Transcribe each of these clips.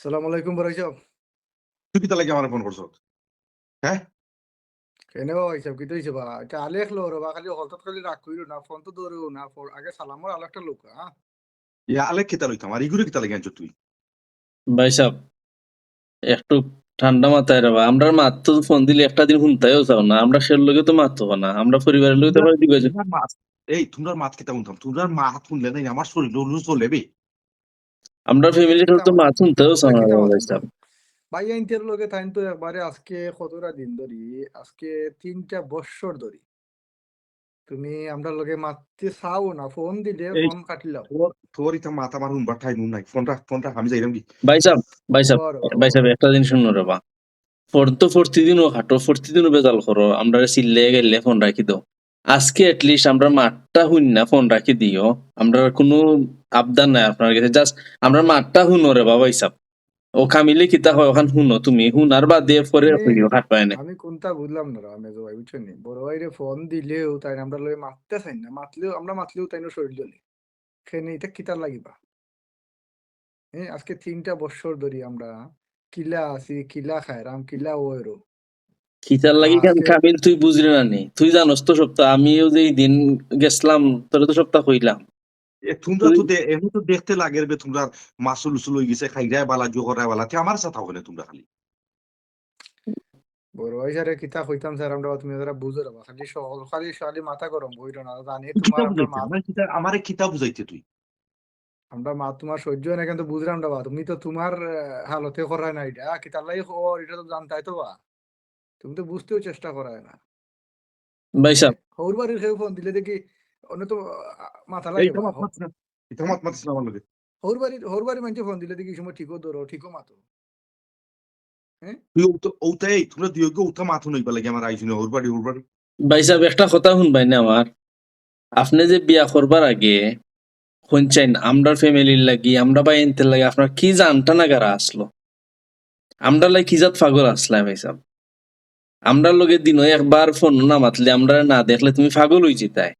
সালাম আলাইকুম বড় সাহেব। তুই কিতা লাগে আমার ফোন করছ? হ্যাঁ? কেনে ভাই সাহেব কি হইছে বা এটা আলেখ লো রে বা খালি হলতত খালি রাগ কইলো না ফোন তো ধরেও না ফোন- আগে সালামর আলো একটা লোক হ্যাঁ ইয়া আলে কিতা লইতাম? আর ইগুরে কিতা লাগে আনছ তুই? ভাই সাহেব একটু ঠান্ডা মাথায় রাখবা আমরা মাত তো ফোন দিলে একটা দিন শুনতেও চাও না আমরা সের লগে তো মাত হব না আমরা পরিবারের লগে তো দিবে তোমরা মাত এই তোমরা মাত কিতা শুনতাম? তোমরা মাত শুনলে নাই আমার শরীর লুজ চলে বে। আমরা ফ্যামিলির তো মাত শুনতেও চাও না ভাই সাহেব ভাই আইনতের লগে তাইন তো একবারে আজকে কতটা দিন ধরি? আজকে তিনটা বছর ধরি। তুমি আমরা লগে মারতে চাও না ফোন দিলে ফোন কাটিলাম তোর তোর ইতা মাত আমার শুনবার ঠাই নুন নাই। ফোনটা ফোনটা আমি যাইলাম কি ভাই সাহেব ভাই সাহেব ভাই সাহেব একটা দিন শুনো রে বা ফোন তো প্রতিদিনও খাটো প্রতিদিনও বেজাল করো। আমরা চিল্লে গেলে ফোন রাখি দাও। আজকে এটলিস্ট আমরা মাঠটা শুন না ফোন রাখি দিও। আমরা কোনো আবদার নাই আপনার কাছে। জাস্ট আমরা মাঠটা শুনো রে বাবা হিসাব ও কামিলে কিতা হয় ওখান শুনো তুমি। শুনার বাদে পরে এই- হাত পায় না আমি কোনটা বুঝলাম না রা মেজো ভাই বুঝছেন? বড় ভাইরে ফোন দিলেও তাই আমরা লগে মারতে চাই না। মাতলেও আমরা মাতলেও তাই না শরীর জ্বলে। খেনে এটা কিতার লাগিবা। হ্যাঁ আজকে তিনটা বছর ধরি আমরা কিলা আছি কিলা খাইরাম কিলা ওয়েরো খিতার লাগি কাবিল তুই বুঝলি না নি তুই জানোস তো সপ্তাহ আমিও যে দিন গেছিলাম তোর তো সপ্তাহ কইলাম তোমরা তো তুই- তো দেখতে লাগে রে তোমরা মাসুল উসুল হই গেছে খাইরায় বালা তে আমার সাথে হবে না তোমরা খালি। বড় ভাই স্যারে কিতা কইতাম স্যার আমরা তুমি যারা বুঝো রাবা খালি সকল খালি খালি মাথা গরম বইরো না জানি তোমার কিতা আমরা বুঝাইতে মা আমার আমারে কিতা বুঝাইতে তুই? আমরা মা তোমার সহ্য হয় না কিন্তু বুঝলাম না বা তুমি তো তোমার হালতে করায় না এটা কিতার লাগি খবর এটা তো জানতাই তো বা। তুমি তো বুঝতেও চেষ্টা করায় না। ভাই সাহেব হৌর বাড়ির কেউ ফোন দিলে দেখি অন্য তো মাথা লাগে তো মাত মাতিস না। এটা মাত মাতিস না আমার লগে হৌর বাড়ির হৌর বাড়ির মানুষ ফোন দিলে দেখি সময় ঠিকও ধরো ঠিকও মাতো। তুই ওটা ওটাই তোমরা দুই ওটা মাথা নইবা লাগে আমার আইছিনা ওর বাড়ি ভাই সাহেব একটা কথা শুনবাই না আমার। আপনি যে বিয়া করবার আগে শুনছেন আমরা ফ্যামিলির লাগি আমরা বা এনতের লাগে আপনার কি জানটা না গারা আসলো? আমরা লাগে কি জাত পাগল আসলাম ভাই সাহেব? আমরা লগে দিনও একবার ফোন না মাতলে আমরা না দেখলে তুমি পাগল হয়ে যেতাই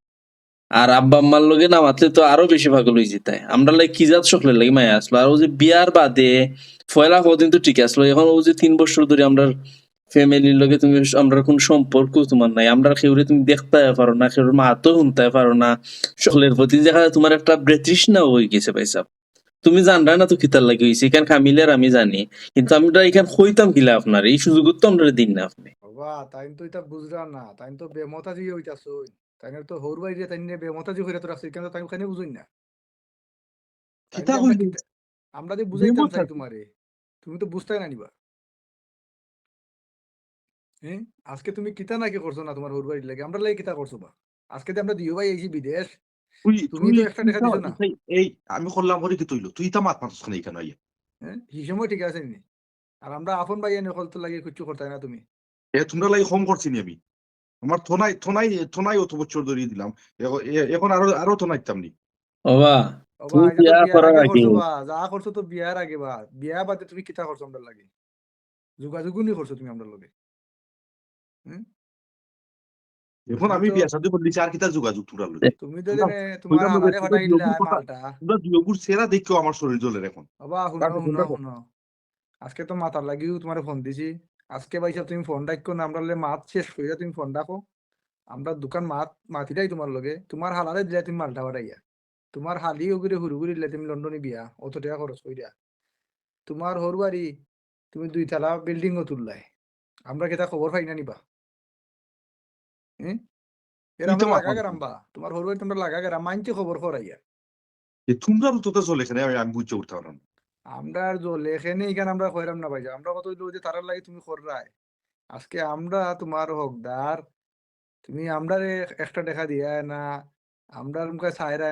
আর আব্বা আম্মার লগে না মাতলে তো আরও বেশি পাগল হয়ে যেতাই আমরা লাগে কি জাত সকলের লাগে মায়া আসলো। আর ও যে বিয়ার বাদে ফয়লা কদিন তো ঠিক আসলো। এখন ও যে তিন বছর ধরে আমরা ফ্যামিলির লগে তুমি আমরা কোন সম্পর্ক তোমার নাই। আমরা কেউরে তুমি দেখতে পারো না, কেউর মাতো শুনতে পারো না। সকলের প্রতি দেখা যায় তোমার একটা তৃষ্ণা হয়ে গেছে ভাই সাহেব তুমি জানরা না তো কিতার লাগে হয়েছে এখান কামিলের আমি জানি। কিন্তু আমরা এখান কইতাম কিলা আপনার এই সুযোগ তো আমরা দিন না আপনি। বাবা তাই তো এটা বুঝলাম না। তাই তো বেমতাজি হইতাছ তাই তো হৌর বাড়িরে তাই নিয়ে বেমতাজি হইরা তো রাখছি কিন্তু তাই ওখানে বুঝুই না। আমরা যে বুঝাইতাম চাই? তোমারে তুমি তো বুঝতে না নিবা হ্যাঁ আজকে তুমি কিতা নাকি করছ না তোমার হৌর বাড়ির লাগে? আমরা লাগে কিতা করছ বা? আজকে আমরা দিও ভাই এইছি বিদেশ তুমি তো একটা দেখা দিছো না। এই আমি করলাম করে কি তৈল? তুই তা মাত মাতিস না এখানে আইয়া। হ্যাঁ ঠিক আছে নি? আর আমরা আপন ভাই এনে তো লাগে কিচ্ছু করতে না তুমি? এ তোমরা লাগে হোম করছি নি আমি? আমার থোনাই থোনাই থোনাই অত বছর ধরিয়ে দিলাম। এখন আরও আরও থোনাইতাম নি। বিয়া করার আগে যা করছ তো বিয়ার আগে বা। বিয়া বাদে তুমি কিতা করছ আমরা লাগে? যোগাযোগও নি করছ তুমি আমরা লগে। এখন আমি বিয়া শাদী করে দিছি আর কিতা যোগাযোগ তোমরা লগে? তুমি তো তোমরা- দিলা কথা- মালটা। তোমরা দুয়োগুর সেরা দেখো আমার শরীর জ্বলে এখন। বাবা শুনো তোমরা- আজকে তো মাথার লাগিও তোমার ফোন দিছি। আজকে ভাই তুমি ফোন রাখো না আমরা মাত শেষ কইরা তুমি ফোন রাখো আমরা দোকান মাত মাতিটাই তোমার লগে। তোমার হালারে দিলা তুমি মালটা ফাটাইয়া তোমার হালি ওগুরে হুরুগুরি দিলে তুমি লন্ডনে বিয়া অত টাকা খরচ কইরা। তোমার হর বাড়ি তুমি দুই তালা বিল্ডিং ও তুললাই। আমরা কেটা খবর পাই না নিবা? হ্যাঁ এরা তো আমরা লাগা। বা। তোমার হর বাড়ি তোমরা লাগা গেরাম মানছে খবর করাইয়া তোমরা তোতে চলে এখানে আমি বুঝতে উঠতে পারলাম। আমরা আর জল এখানে এখানে আমরা কইরাম না ভাই আমরা কত হইল যে তারার লাগে তুমি কররাই আজকে আমরা তোমার হকদার। তুমি আমরা একটা দেখা দিয়া না আমরা মুখে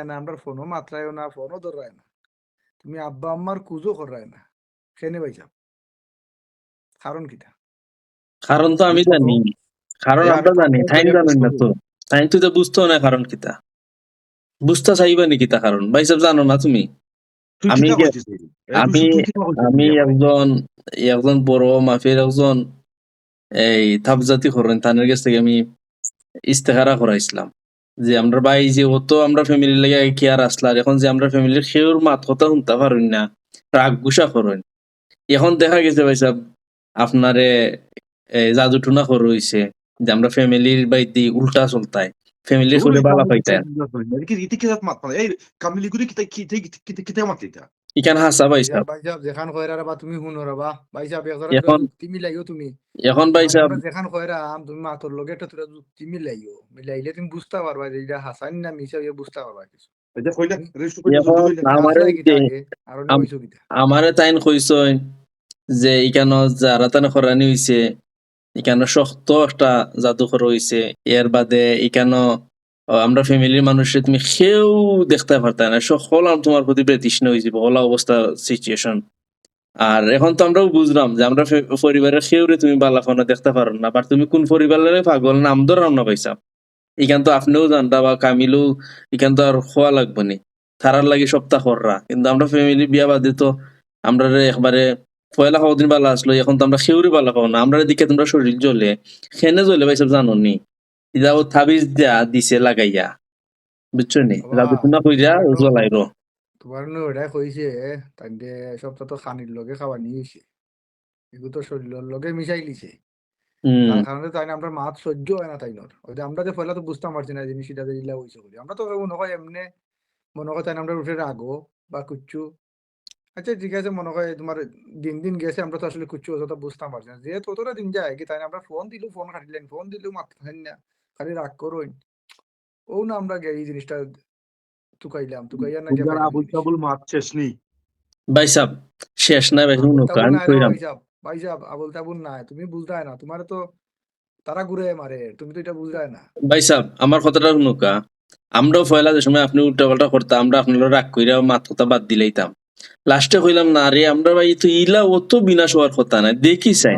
না আমরা ফোনও মাত্রায় না ফোনও ধরায় না। তুমি আব্বা আম্মার কুজো করায় না। খেনে ভাই সাহেব কারণ কিটা? কারণ তো আমি জানি। কারণ আমি আমরা জানি তাই জানেন না তো। তাই তুই তো বুঝতেও না কারণ কিতা বুঝতে চাইবা নি কিতা কারণ। ভাই সাহেব জানো না তুমি? আমি আমি- আমি একজন একজন বড় মাফির একজন এই থাপজাতি করেন তাদের কাছ থেকে আমি ইস্তেহারা করাইছিলাম। যে আমরা ভাই যে অত আমরা ফ্যামিলির লাগে কেয়ার আসলার এখন যে আমরা ফ্যামিলির সেওর মাত কথা শুনতে পারেন না রাগ গুসা করেন। এখন দেখা গেছে ভাই সাহেব আপনারে জাদু টুনা করে রইছে যে আমরা ফ্যামিলির বাইতে উল্টা চলতায়। ফ্যামিলি করে বালা কিতাব মাত মানে এই কামিলি গুলি কিতা কিতে কিতে কিতে মাত এটা ইখান হাসা ভাই সাহেব ভাই সাহেব যেখান কয়রা বা তুমি শুনো রবা ভাই সাহেব এখন- তুমি এখন ভাই সাহেব যেখান কয়রা তুমি মাতর লগে একটা তোরা যুক্তি মিলাইও মিলাইলে তুমি বুঝতে পারবা যে এটা হাসান না মিশা ইয়ে বুঝতে পারবা কিছু আমার আম- তাইন কইসই যে ইকান যারা তানে খরানি হইছে ইকানো শক্ত একটা জাদুঘর হইছে এর বাদে ইকানো আমরা ফ্যামিলির মানুষের তুমি কেউ দেখতে পারতা না। সকল তোমার প্রতি তৃষ্ণ হয়েছে ওলা অবস্থা সিচুয়েশন আর এখন তো আমরাও বুঝলাম যে আমরা পরিবারের কেউরে তুমি বালাফোনা দেখতে পারো না বা তুমি কোন পরিবারের পাগল নাম ধরাম না পাইছা? ইখান তো আপনিও জানতা বা কামিলও ইখান তো আর খোয়া লাগবে নি। তারার লাগে সপ্তাহ কিন্তু আমরা ফ্যামিলি বিয়া বাদে তো আমরা একবারে পয়লা খাওয়া দিন বালা আসলো এখন তো আমরা খেউরি বালা খাও না। আমরা দিকে তোমরা শরীর জ্বলে। খেনে জ্বলে ভাই সব জানো নি ইদা ও থাবিজ দিয়া দিছে লাগাইয়া। বুঝছ নি? টুনা কইরা ও জ্বলাইরো তোমার নো এটা কইছে তাইতে সবটা তো খানির লগে খাওয়া নিয়ে হইছে। এগুলো তো শরীরের লগে মিশাই লিছে। কারণে তাই আমরা মাছ সহ্য হয় না তাই নর ওই যে আমরা যে পয়লা তো বুঝতাম পারছি না জিনিসটা যে ইলা হইছে বলে। আমরা তো মনে হয় এমনি মনে হয় তাই আমরা উঠে রাগো বা কুচ্ছু। আচ্ছা ঠিক আছে মনে হয় তোমার দিন দিন গেছে আমরা তো আসলে কুচ্ছু অতটা বুঝতাম পারছি না। যেহেতু অতটা দিন যায় কি তাই না? আমরা ফোন দিলু ফোন কাটিলেন ফোন দিলু মাথান না। খালি রাগ করইন। ও না আমরা এই জিনিসটা তুকাইলাম তুকাইয়া না তোমরা আবুল তাবুল মাত শেষ নেই ভাই সাব শেষ নাই ভাই শুনো কারণ কইরাম। ভাইসাব আবুল তাবুল নাই তুমি বুঝতে না তোমার তো তারা ঘুরে মারে তুমি তো এটা বুঝতে না। ভাই সাব আমার কথাটা শুনুকা আমরাও ফয়লা যে সময় আপনি উল্টা পাল্টা করতাম আমরা আপনার রাগ কইরা মাত কথা বাদ দিলাইতাম। লাস্টে কইলাম না রে আমরা ভাই তো ইলা অত বিনাশ হওয়ার কথা না দেখি চাই।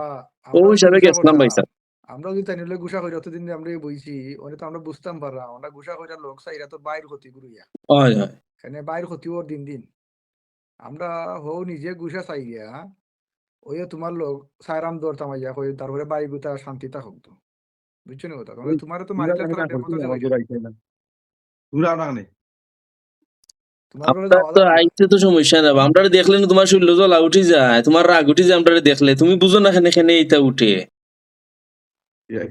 ও আমরা হিসাবে গেছিলাম ভাই। সাব আমরা যদি তাই নিলে গুসা কইরা অতদিন আমরা বইছি ওনে তো আমরা বুঝতাম পারলাম আমরা গুসা কইরা লোক চাইরা তো বাইর ক্ষতি গুরুইয়া হয় হয়। এখানে বাইর ক্ষতি ওর দিন দিন। আমরা হও নিজে গুসা চাই গিয়া ওই তোমার লোক সাইরাম দৌড়তাম আইয়া কই তারপরে বাড়ি গুতা শান্তি হোক তো। বুঝছ না কথা? তোমার তো মারিলে তো চাই না তোমরা না নে তোমার আপনার যাওয়া তো যাবে না। আইতে তো সমস্যা না আমরা দেখলে না তোমার শরীর জ্বলা উঠি যায় তোমার রাগ উঠি যায় আমরা দেখলে। তুমি বুঝো না এখানে এখানে এইটা উঠে?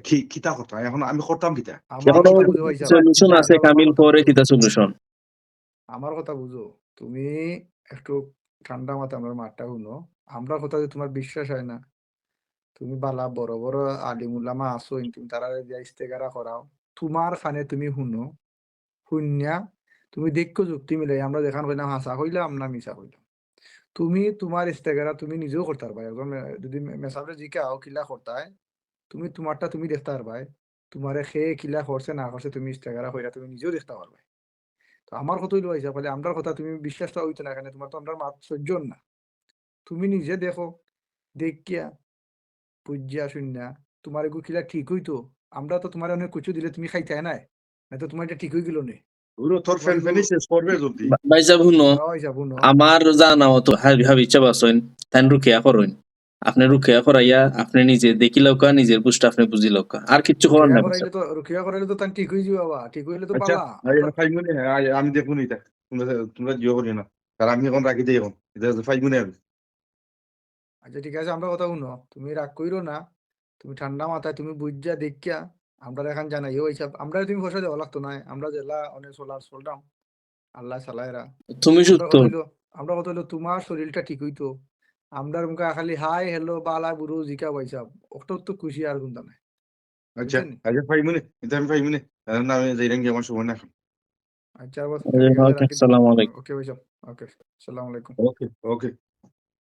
কি কিতা কথা? এখন আমি করতাম কিতা? কথা বুঝো ভাইসাব। সলিউশন আছে কামিল পরে কিতা সলিউশন আমার কথা বুঝো। তুমি একটু ঠান্ডা মাথা আমার মাঠটা শুনো। আমরা কথা যে তোমার বিশ্বাস হয় না। তুমি বালা বড় বড় আলিমুল্লামা আসো তুমি তারা যে ইস্তেগারা করাও। তোমার খানে তুমি শুনো। শুনিয়া তুমি দেখো যুক্তি মিলে আমরা দেখান কইলাম হাসা কইলাম না মিশা কইলাম তুমি তোমার ইস্তেগারা তুমি নিজেও করতে পারবা একজন মে- যদি মেসাবে জিকাও কিলা করতায়, তুমি তোমারটা তুমি দেখতে পারবাই তোমারে খেয়ে কিলা করছে না করছে তুমি ইস্তেগারা কইরা তুমি নিজেও দেখতে পারবে। তো আমার কথাই লইছে বলে আমরার কথা তুমি বিশ্বাসটা হইতো না এখানে তোমার তো আমরা মাত সহ্য না। তুমি নিজে দেখো, দেখিয়া পুজ্জা শুননা তোমার এগুলো কিলা ঠিক হইতো। আমরা তো তোমার অনেক কিছু দিলে তুমি খাইতে নাই। না তো তোমার এটা ঠিক হয়ে গেল নে। আমার জানা মতো হাবি হাবি ইচ্ছা বাসইন তাই রুখিয়া করইন আপনি রুখিয়া করাইয়া আপনি নিজে দেখি লৌকা নিজের বুঝটা আপনি বুঝি লৌকা আর কিচ্ছু করার না করাইলে রুকিয়া করাইলে তো তার ঠিক হয়ে যাবে বাবা ঠিক হইলে তো আচ্ছা পালা আমি দেখুন এটা তোমরা তোমরা জিও করি না আর আমি এখন রাখি দিই এখন এটা ফাইভ মিনিট হবে আচ্ছা ঠিক আছে আমরা কথা শুনো তুমি রাগ কইরো না তুমি ঠান্ডা মাথায় তুমি বুঝা দেখিয়া আমরা এখন জানাই ও হিসাব আমরা তুমি বসে দেওয়া লাগতো না। আমরা জেলা অনেক সোলার সোলটাম আল্লাহ সালাইরা তুমি আমরা সত্য। হইল আমরা কথা হইল তোমার শরীরটা ঠিক হইতো। আমরা মুখে খালি হাই হ্যালো বালা বুড়ো জিকা পাইছাব ওটা তো খুশি আর কোনটা নাই। আচ্ছা? আচ্ছা এটা আমি যাই আমার সময় না এখন আচ্ছা ওকে, আসসালামু আলাইকুম। ওকে ভাইসাব ওকে আসসালামু আলাইকুম। ওকে ওকে।